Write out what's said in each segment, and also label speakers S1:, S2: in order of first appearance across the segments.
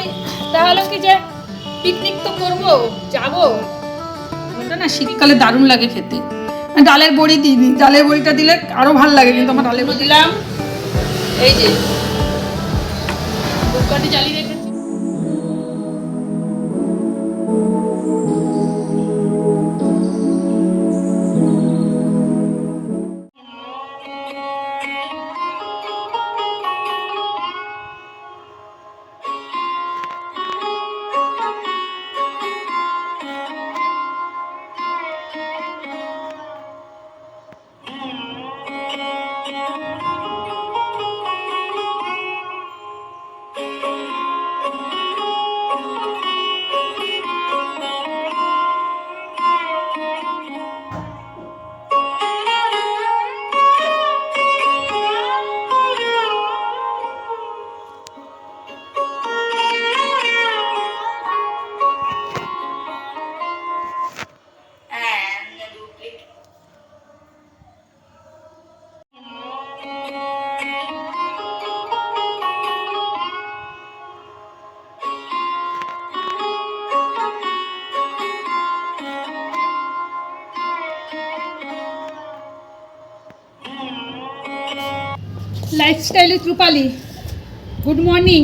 S1: সময় তাহলে কি যে পিকনিক তো করব যাব? ওটা না শীতকালে দারুণ লাগে খেতে। ডালের বড়ি দিইনি। ডালের বড়িটা দিলে আরও ভালো লাগে কিন্তু আমার ডালের বড়ি দিলাম এই যে ধূপকাঠি জ্বালিয়ে lifestyle with Rupali good morning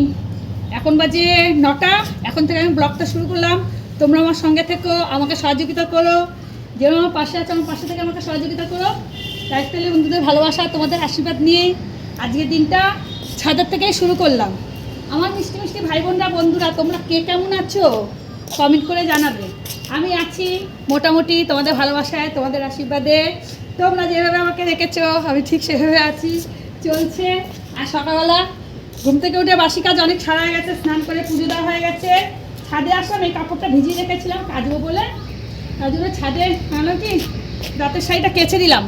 S1: এখন বাজে নটা। এখন থেকে আমি ব্লগটা শুরু করলাম। তোমরা আমার সঙ্গে থেকো, আমাকে সহযোগিতা করো। যেমন আমার পাশে আছে, আমার পাশে থেকে আমাকে সহযোগিতা করো। লাইফস্টাইলের বন্ধুদের ভালোবাসা, তোমাদের আশীর্বাদ নিয়েই আজকের দিনটা ছাদের থেকেই শুরু করলাম। আমার মিষ্টি মিষ্টি ভাই বোনরা বন্ধুরা, তোমরা কে কেমন আছো? কমেন্ট করে জানাবে। আমি আছি মোটামুটি তোমাদের ভালোবাসায়, তোমাদের আশীর্বাদে। তোমরা যেভাবে আমাকে রেখেছো আমি ঠিক সেভাবে আছি। চলছে। আর সকালবেলা ঘুম থেকে উঠে বাসি কাজ অনেক ছাড়া হয়ে গেছে, স্নান করে পুজো দেওয়া হয়ে গেছে। ছাদে আসলাম, এই কাপড়টা ভিজিয়ে রেখেছিলাম কাজবো বলে। জন্য ছাদে আনো কি রাতের শাড়িটা কেচে দিলাম।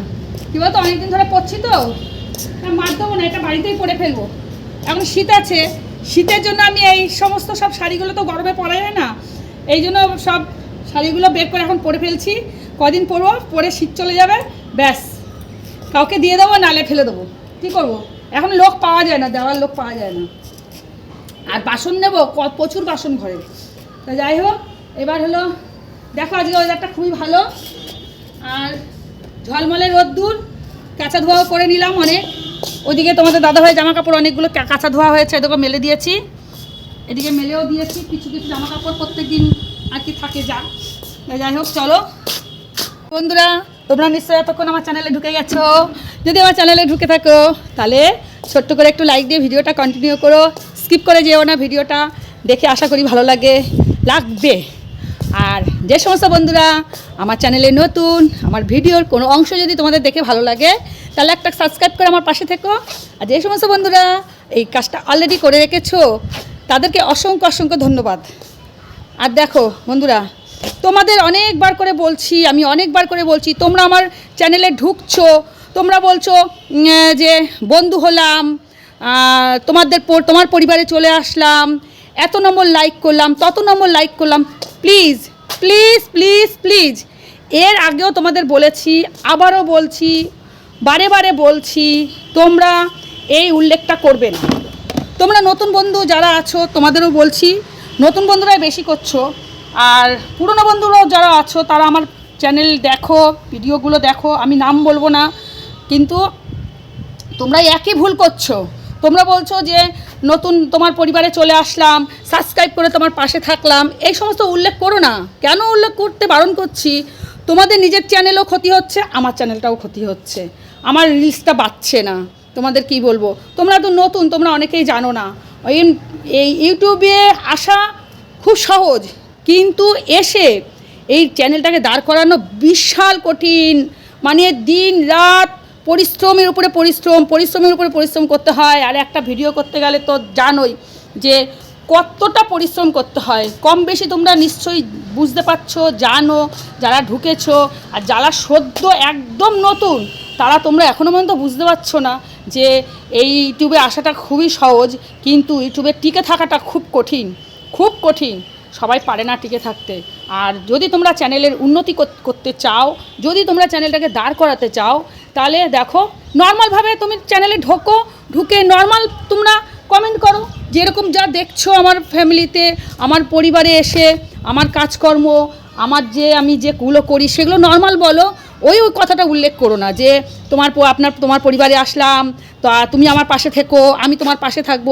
S1: কী বলতো, অনেকদিন ধরে পরছি তো। তা মার দেবো না, এটা বাড়িতেই পরে ফেলব। এখন শীত আছে, শীতের জন্য আমি এই সমস্ত সব শাড়িগুলো তো গরমে পরা যায় না। এই জন্য সব শাড়িগুলো বের করে এখন পরে ফেলছি। কদিন পরবো, পরে শীত চলে যাবে, ব্যাস। কাউকে দিয়ে দেবো, নালে ফেলে দেবো। কী করব? এখন লোক পাওয়া যায় না দেওয়ার লোক পাওয়া যায় না। আর বাসন নেব প্রচুর বাসন ঘরে। তা যাই হোক, এবার হলো, দেখো আজকে ওয়েদারটা খুবই ভালো। আর ঝলমলে রোদ্দুর, কাঁচা ধোয়াও করে নিলাম অনেক। ওদিকে তোমাদের দাদাভাই জামা কাপড় অনেকগুলো কাঁচা ধোয়া হয়েছে এদিকে মেলে দিয়েছি। এদিকে মেলেও দিয়েছি, কিছু কিছু জামা কাপড় প্রত্যেক দিন আর কি থাকে যা। যাই হোক, চলো। বন্ধুরা তোমরা নিশ্চয়ই এতক্ষণ আমার চ্যানেলে ঢুকে গেছো। যদি আমার চ্যানেলে ঢুকে থাকো, তাহলে ছোট্ট করে একটু লাইক দিয়ে ভিডিওটা কন্টিনিউ করো। স্কিপ করে যেও না ভিডিওটা, দেখে আশা করি ভালো লাগে, লাগবে। আর যে সমস্ত বন্ধুরা আমার চ্যানেলে নতুন, আমার ভিডিওর কোনো অংশ যদি তোমাদের দেখে ভালো লাগে, তাহলে একটা সাবস্ক্রাইব করে আমার পাশে থেকো। আর যে সমস্ত বন্ধুরা এই কাজটা অলরেডি করে রেখেছো, তাদেরকে অসংখ্য অসংখ্য ধন্যবাদ। আর দেখো, বন্ধুরা তোমাদের অনেকবার করে বলছি, আমি অনেকবার করে বলছি, তোমরা আমার চ্যানেলে ঢুকছো, তোমরা বলছো যে বন্ধু হলাম তোমাদের তোমার পরিবারে চলে আসলাম, এত নম্বর লাইক করলাম, তত নম্বর লাইক করলাম প্লিজ প্লিজ প্লিজ প্লিজ এর আগেও তোমাদের বলেছি, আবারও বলছি, বারে বারে বলছি, তোমরা এই উল্লেখটা করবে না। তোমরা নতুন বন্ধু যারা আছো, তোমাদেরও বলছি, নতুন বন্ধুরাই বেশি করছ। আর পুরনো বন্ধুরাও যারা আছো, তারা আমার চ্যানেল দেখো, ভিডিওগুলো দেখো, আমি নাম বলব না, কিন্তু তোমরা একই ভুল করছ। তোমরা বলছো যে নতুন তোমার পরিবারে চলে আসলাম সাবস্ক্রাইব করে তোমার পাশে থাকলাম, এই সমস্ত উল্লেখ করো না। কেন উল্লেখ করতে বারণ করছি? তোমাদের নিজের চ্যানেলও ক্ষতি হচ্ছে, আমার চ্যানেলটাও ক্ষতি হচ্ছে। আমার রিলসটা বাড়ছে না, তোমাদের কি বলব? তোমরা তো নতুন, তোমরা অনেকেই জানো না। এই ইউটিউবে আসা খুব সহজ। কিন্তু এসে এই চ্যানেলটাকে দাঁড় করানো বিশাল কঠিন। মানে দিন রাত পরিশ্রমের উপরে পরিশ্রম, পরিশ্রমের উপরে পরিশ্রম করতে হয়। আর একটা ভিডিও করতে গেলে তো জানোই যে কতটা পরিশ্রম করতে হয়। কম বেশি তোমরা নিশ্চয়ই বুঝতে পারছ, জানো, যারা ঢুকেছো। আর যারা সদ্য একদম নতুন, তারা তোমরা এখনও পর্যন্ত বুঝতে পারছ না যে এই ইউটিউবে আসাটা খুবই সহজ, কিন্তু ইউটিউবে টিকে থাকাটা খুব কঠিন খুব কঠিন। সবাই পারে না টিকে থাকতে। আর যদি তোমরা চ্যানেলের উন্নতি করতে চাও, যদি তোমরা চ্যানেলটাকে দাঁড় করাতে চাও, তাহলে দেখো, নর্মালভাবে তুমি চ্যানেলে ঢোকো, ঢুকে নর্মাল তোমরা কমেন্ট করো। যেরকম যা দেখছ আমার ফ্যামিলিতে আমার পরিবারে এসে, আমার কাজকর্ম আমার যে আমি যেগুলো করি, সেগুলো নর্মাল বলো, ওই ওই কথাটা উল্লেখ করো না যে তোমার আপনার, তোমার পরিবারে আসলাম, তা তুমি আমার পাশে থেকো, আমি তোমার পাশে থাকব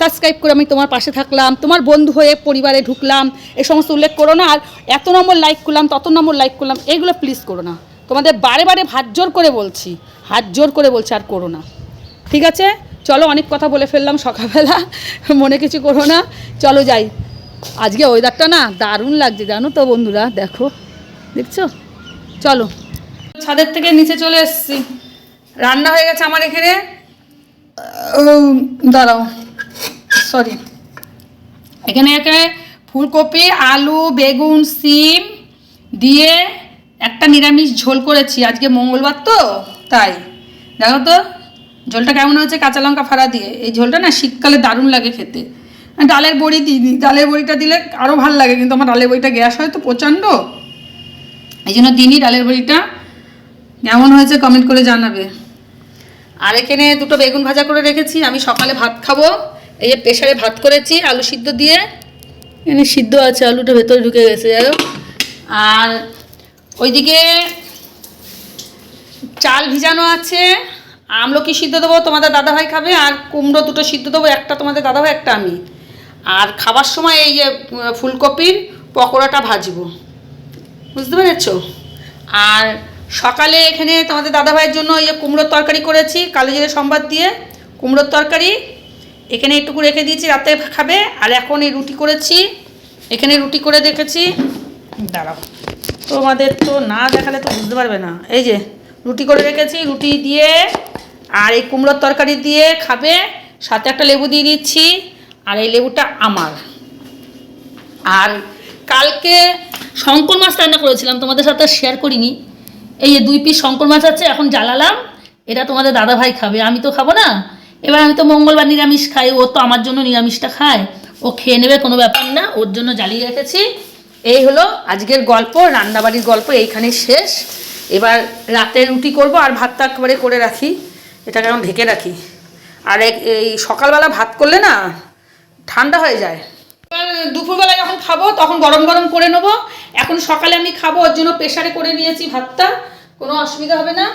S1: সাবস্ক্রাইব করে আমি তোমার পাশে থাকলাম, তোমার বন্ধু হয়ে পরিবারে ঢুকলাম, এ সমস্ত উল্লেখ করো না, আর এত নম্বর লাইক করলাম, তত নম্বর লাইক করলাম এইগুলো প্লিজ করো না। তোমাদের বারে বারে হাত জোর করে বলছি, হাত জোর করে বলছি আর করো না। ঠিক আছে? চলো অনেক কথা বলে ফেললাম সকালবেলা, মনে কিছু করো না, চলো যাই। আজকে ওয়েদারটা না দারুণ লাগছে, জানো তো বন্ধুরা? দেখো, দেখছ? চলো। ছাদের থেকে নিচে চলে এসেছি। রান্না হয়ে গেছে আমার এখানে। দাঁড়াও। সরি এখানে এখানে ফুলকপি, আলু, বেগুন, সিম দিয়ে একটা নিরামিষ ঝোল করেছি। আজকে মঙ্গলবার তো, তাই। দেখো তো, ঝোলটা কেমন হয়েছে? কাঁচা লঙ্কা ফাড়া দিয়ে। এই ঝোলটা না শীতকালে দারুণ লাগে খেতে। ডালের বড়ি দিই ডালের বড়িটা দিলে আরও ভালো লাগে, কিন্তু আমার ডালের বড়িটা গ্যাস হয় তো প্রচণ্ড। এই জন্য দিনই ডালের বড়িটা। কেমন হয়েছে কমেন্ট করে জানাবে। আর এখানে দুটো বেগুন ভাজা করে রেখেছি, আমি সকালে ভাত খাব। এই যে প্রেশারে ভাত করেছি, আলু সিদ্ধ দিয়ে। এখানে সিদ্ধ আছে, আলুটা ভেতরে ঢুকে গেছে, যাই আর ওইদিকে চাল ভিজানো আছে। আমলকি সিদ্ধ দেবো, তোমাদের দাদাভাই খাবে, আর কুমড়ো দুটো সিদ্ধ দেবো, একটা তোমাদের দাদাভাই, একটা আমি। আর খাবার সময় এই যে ফুলকপির পকোড়াটা ভাজবো। বুঝতে পেরেছ? আর সকালে এখানে তোমাদের দাদাভাইয়ের জন্য এই যে কুমড়োর তরকারি করেছি, কালো জিরে সম্বাদ দিয়ে। কুমড়োর তরকারি, এখানে একটুকু রেখে দিয়েছি, রাতে খাবে। আর এখন এই রুটি করেছি, এখানে রুটি করে রেখেছি। দাঁড়াও, তোমাদের তো না দেখালে তো বুঝতে পারবে না। এই যে, রুটি করে রেখেছি, রুটি দিয়ে, আর এই কুমড়োর তরকারি দিয়ে খাবে। সাথে একটা লেবু দিয়ে দিচ্ছি। আর এই লেবুটা আমার। আর কালকে শঙ্কর মাছ রান্না করেছিলাম, তোমাদের সাথে শেয়ার করিনি। এই যে দুই পিস শঙ্কর মাছ আছে, এখন জ্বালালাম। এটা তোমাদের দাদা ভাই খাবে, আমি তো খাব না। এবার আমি তো মঙ্গলবার নিরামিষ খাই, ও তো আমার জন্য নিরামিষটা খায়। ও খেয়ে নেবে, কোনো ব্যাপার না, ওর জন্য জ্বালিয়ে রেখেছি। এই হলো আজকের গল্প, রান্নাবাড়ির গল্প, এইখানেই শেষ। এবার রাতে রুটি করব আর ভাতটা একবারে করে রাখি। এটাকে এখন ঢেকে রাখি। আর এই সকালবেলা ভাত করলে না ঠান্ডা হয়ে যায়। দুপুরবেলা যখন খাব, তখন গরম গরম করে নেব। এখন সকালে আমি খাব, ওর জন্য প্রেশারে করে নিয়েছি ভাতটা। কোনো অসুবিধা হবে না।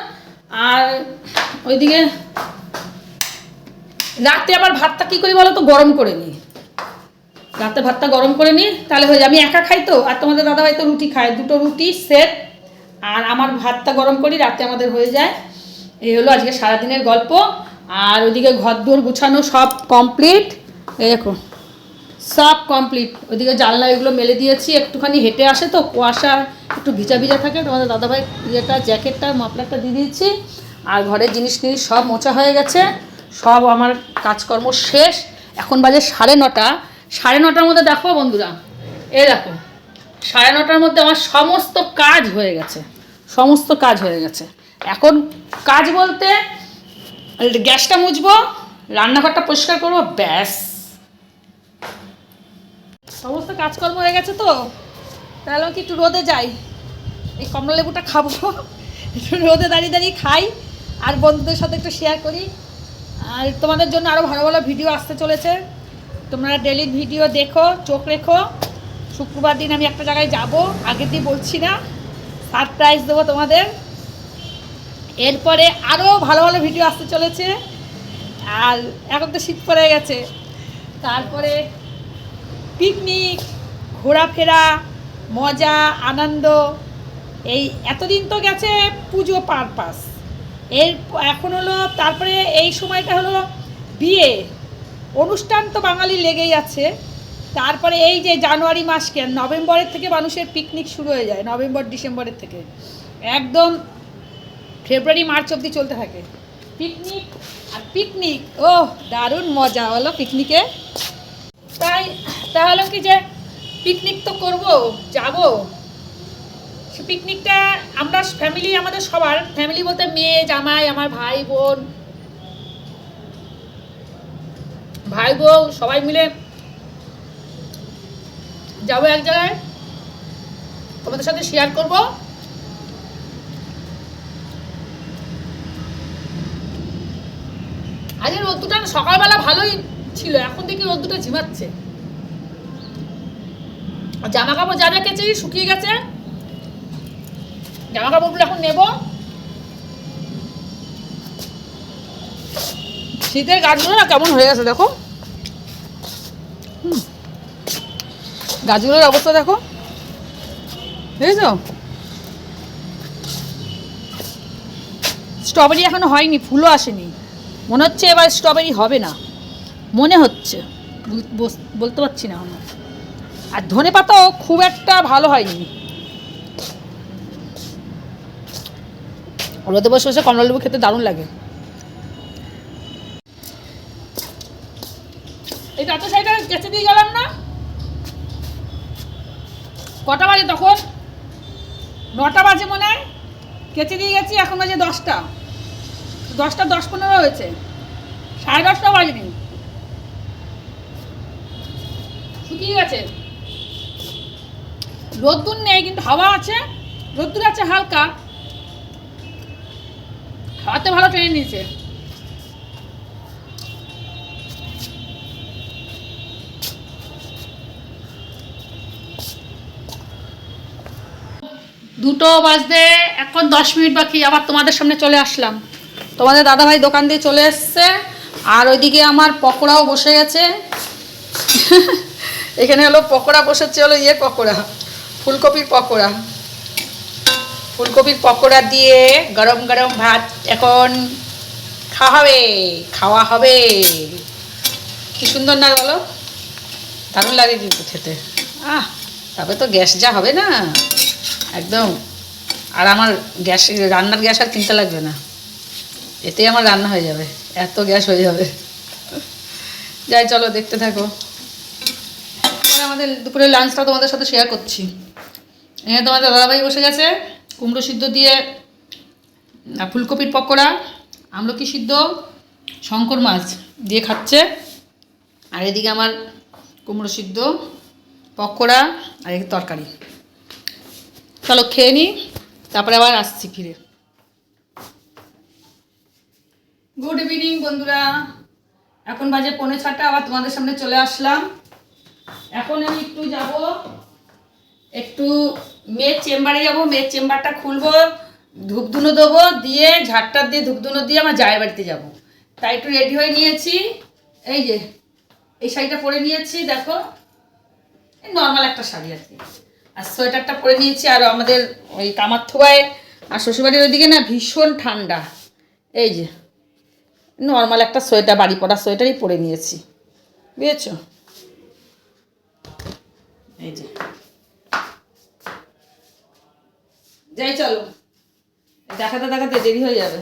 S1: আর ওইদিকে রাতে আবার ভাতটা কী করি বলো তো গরম করে নিই। রাতে ভাতটা গরম করে নিই, তাহলে হয়ে যায়। আমি একা খাই তো, আর তোমাদের দাদাভাই তো রুটি খায়। দুটো রুটি সেট। আর আমার ভাতটা গরম করি, রাতে আমাদের হয়ে যায়। এই হলো আজকে সারাদিনের গল্প। আর ওইদিকে ঘর দোর গুছানো সব কমপ্লিট এই দেখো সব কমপ্লিট ওইদিকে জানলা এগুলো মেলে দিয়েছি, একটুখানি হেঁটে আসে তো, কুয়াশা, একটু ভিজা ভিজা থাকে, তোমাদের দাদাভাই ইয়েটা, জ্যাকেটটা, মাফলারটা দিয়ে দিয়েছি। আর ঘরের জিনিস টিনিস সব মোছা হয়ে গেছে, সব আমার কাজকর্ম শেষ। এখন বাজে সাড়ে নটা। সাড়ে নটার মধ্যে দেখো বন্ধুরা এ দেখো, সাড়ে নটার মধ্যে আমার সমস্ত কাজ হয়ে গেছে, সমস্ত কাজ হয়ে গেছে। এখন কাজ বলতে, গ্যাসটা মুছবো, রান্নাঘরটা পরিষ্কার করব, ব্যাস। সমস্ত কাজকর্ম হয়ে গেছে তো। তাহলে কি একটু রোদে যাই? এই কমলা লেবুটা খাব। একটু রোদে দাঁড়িয়ে দাঁড়িয়ে খাই আর বন্ধুদের সাথে একটু শেয়ার করি। আর তোমাদের জন্য আরও ভালো ভালো ভিডিও আসতে চলেছে। তোমরা ডেলি ভিডিও দেখো, চোখ রেখো। শুক্রবার দিন আমি একটা জায়গায় যাব, আগের দিন বলছি না। সারপ্রাইজ দেবো তোমাদের। এরপরে আরও ভালো ভালো ভিডিও আসতে চলেছে। আর এখন তো শীত পড়ে গেছে। তারপরে পিকনিক, ঘোরাফেরা, মজা, আনন্দ, এই এতদিন তো গেছে পুজো পারপাস। এর এখন হলো, তারপরে এই সময়টা হলো বিয়ে। অনুষ্ঠান তো বাঙালি লেগেই আছে। তারপরে এই যে জানুয়ারি মাসকে নভেম্বরের থেকে মানুষের পিকনিক শুরু হয়ে যায়, নভেম্বর, ডিসেম্বরের থেকে। একদম ফেব্রুয়ারি, মার্চ অবধি চলতে থাকে। পিকনিক আর পিকনিক ও দারুণ মজা হলো পিকনিকে। তাই, তাহলে কি যে পিকনিক তো করব, যাব? সে পিকনিকটা আমরা ফ্যামিলি আমাদের সবার ফ্যামিলি বলতে মেয়ে, জামাই, আমার ভাই, বোন। ভাই, বউ, সবাই মিলে যাব এক জায়গায়। তোমাদের সাথে শেয়ার করব। আজকে রোদ্দুটা সকালবেলা ভালোই ছিল, এখন দেখি রোদ্দুটা ঝিমাচ্ছে। জামা কাপড় যা রেখেছি শুকিয়ে গেছে। জামা কাপড়গুলো এখন নেব। শীতের গাছগুলো না কেমন হয়ে গেছে দেখো। গাছগুলোর অবস্থা দেখো। বুঝেছ স্ট্রবেরি এখনও হয়নি, ফুলও আসেনি। মনে হচ্ছে এবার স্ট্রবেরি হবে না। মনে হচ্ছে। বলতে পারছি না আমার আর ধনে পাতাও খুব একটা ভালো হয়নি। রোদে বসে বসে কমলা লেবু খেতে দারুণ লাগে। এই তাঁতের শাড়িটা কেচে দিয়ে গেলাম না? কটা বাজে তখন? নটা বাজে মনে হয়। কেচে দিয়ে গেছি, এখন বাজে দশটা। দশটা দশ পনেরো হয়েছে। সাড়ে দশটা বাজেনি। শুকিয়ে গেছে রোদ্দুর নেই, কিন্তু হাওয়া আছে। রোদ্দুর আছে হালকা। হাওয়াতে ভালো টেনে নিয়েছে। দুটো বাজতে এখন দশ মিনিট বাকি, আবার তোমাদের সামনে চলে আসলাম। তোমাদের দাদাভাই দোকান দিয়ে চলে এসছে, আর ওইদিকে আমার পকোড়াও বসে গেছে। এখানে হলো পকোড়া বসেছে হলো ইয়ে পকোড়া, ফুলকপির পকোড়া। ফুলকপির পকোড়া দিয়ে গরম গরম ভাত এখন খাওয়া হবে খাওয়া হবে। কি সুন্দর না বলো? দারুণ লাগে কিন্তু খেতে। আহ, তবে তো গ্যাস যা হবে না। একদম। আর আমার গ্যাস, রান্নার গ্যাস আর কিনতে লাগবে না। এতেই আমার রান্না হয়ে যাবে। এত গ্যাস হয়ে যাবে। যাই, চলো দেখতে থাকো। আমাদের দুপুরের লাঞ্চটা তোমাদের সাথে শেয়ার করছি। এখানে তোমাদের দাদাভাই বসে গেছে, কুমড়ো সিদ্ধ দিয়ে ফুলকপির পকোড়া, আমলকি সিদ্ধ, শঙ্কর মাছ দিয়ে খাচ্ছে। আর এদিকে আমার কুমড়ো সিদ্ধ, পকোড়া, আর এদিকে তরকারি। চলো খেয়ে নিই তারপরে আবার আসছি ফিরে। গুড ইভিনিং বন্ধুরা। এখন বাজে পৌনে ছটা, আবার তোমাদের সামনে চলে আসলাম। এখন আমি একটু যাব, একটু মেয়ের চেম্বারে যাব, মেয়ের চেম্বারটা খুলবো, ধূপধুনো দেবো, দিয়ে ঝাড়টা দিয়ে ধূপধুনো দিয়ে আমার জায়ের বাড়িতে যাব। তাই একটু রেডি হয়ে নিয়েছি। এই যে, এই শাড়িটা পরে নিয়েছি, দেখো। নর্মাল একটা শাড়ি আর কি। আর সোয়েটারটা পরে নিয়েছি, আর আমাদের ওই কামারথোবায় আর শ্বশুরবাড়ির ওইদিকে না ভীষণ ঠান্ডা। এই যে নর্মাল একটা সোয়েটার, বাড়ি পরা সোয়েটারই পরে নিয়েছি। বুঝেছ? এই যে। যাই, চলো। দেখাতে দেখাতে দেরি হয়ে যাবে।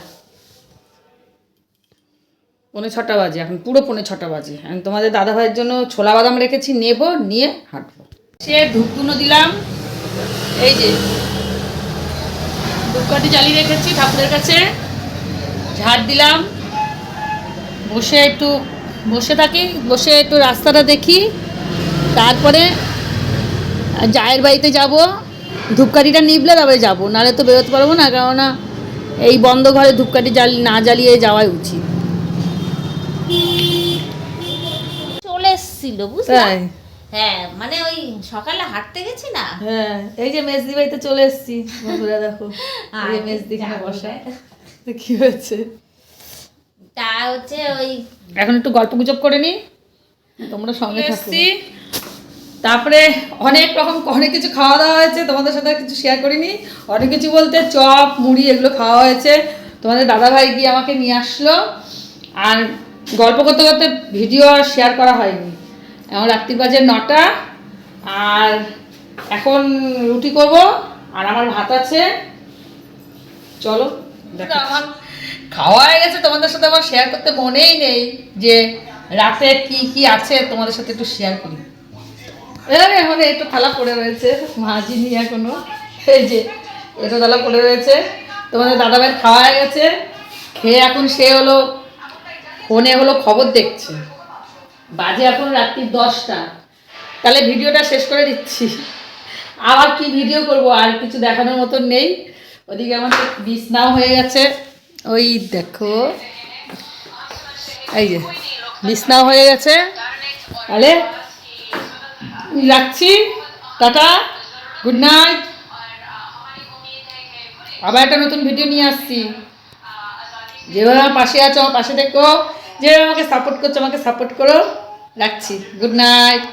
S1: পৌনে ছটা বাজে, এখন পুরো পৌনে ছটা বাজে। এখন তোমাদের দাদা ভাইয়ের জন্য ছোলা বাদাম রেখেছি, নেব, নিয়ে হাঁটবো। সে ধূপগুনো দিলাম। এই যে, ধূপকাঠি জ্বালিয়ে রেখেছি ঠাকুরের কাছে। ঝাড় দিলাম। বসে একটু, বসে থাকি, বসে একটু রাস্তাটা দেখি। তারপরে জায়ের বাড়িতে যাব ধূপকাঠিটা নিবলে তবে যাব। নাহলে তো বেরোতে পারব না কেননা এই বন্ধ ঘরে ধূপকাঠি জ্বাল না জ্বালিয়ে যাওয়াই উচিত।
S2: চলে এসেছিল বুঝলা? হ্যাঁ মানে ওই সকালে হাঁটতে গেছি না?
S1: হ্যাঁ এই যে মেজদি বাড়িতে চলে এসেছি বন্ধুরা দেখো। এই মেজদি এখানে বসা কি হয়েছে?
S2: তা হচ্ছে ওই
S1: এখন একটু গল্প গুজব করে নি তোমরা সঙ্গে এসেছি। তারপরে অনেক রকম, অনেক কিছু খাওয়া দাওয়া হয়েছে, তোমাদের সাথে কিছু শেয়ার করিনি। অনেক কিছু বলতে চপ, মুড়ি এগুলো খাওয়া হয়েছে। তোমাদের দাদাভাই গিয়ে আমাকে নিয়ে আসলো। আর গল্প করতে করতে ভিডিও আর শেয়ার করা হয়নি। এখন রাত্রি বাজে নটা। আর এখন রুটি করব। আর আমার ভাত আছে। চলো আমার খাওয়া হয়ে গেছে। তোমাদের সাথে আমার শেয়ার করতে মনেই নেই যে রাতে কি কি আছে, তোমাদের সাথে একটু শেয়ার করি। এবারে এখন একটু থালা পড়ে রয়েছে মাজিনি এখনও। এই যে এটা থালা পড়ে রয়েছে। তোমাদের দাদাভাইয়ের খাওয়া গেছে। খেয়ে এখন সে হলো, ফোনে হলো খবর দেখছে। বাজে এখন রাত্রি দশটা। তাহলে ভিডিওটা শেষ করে দিচ্ছি। আবার কি ভিডিও করব, আর কিছু দেখানোর মতন নেই। ওদিকে আমার তো বিছনাও হয়ে গেছে। ওই দেখো, এই যে, বিছনাও হয়ে গেছে। তাহলে রাখছি। টাটা গুড নাইট আবার একটা নতুন ভিডিও নিয়ে আসছি। যেভাবে আমার পাশে আছো আমার পাশে দেখো যেভাবে আমাকে সাপোর্ট করছ, আমাকে সাপোর্ট করো। রাখছি। Good night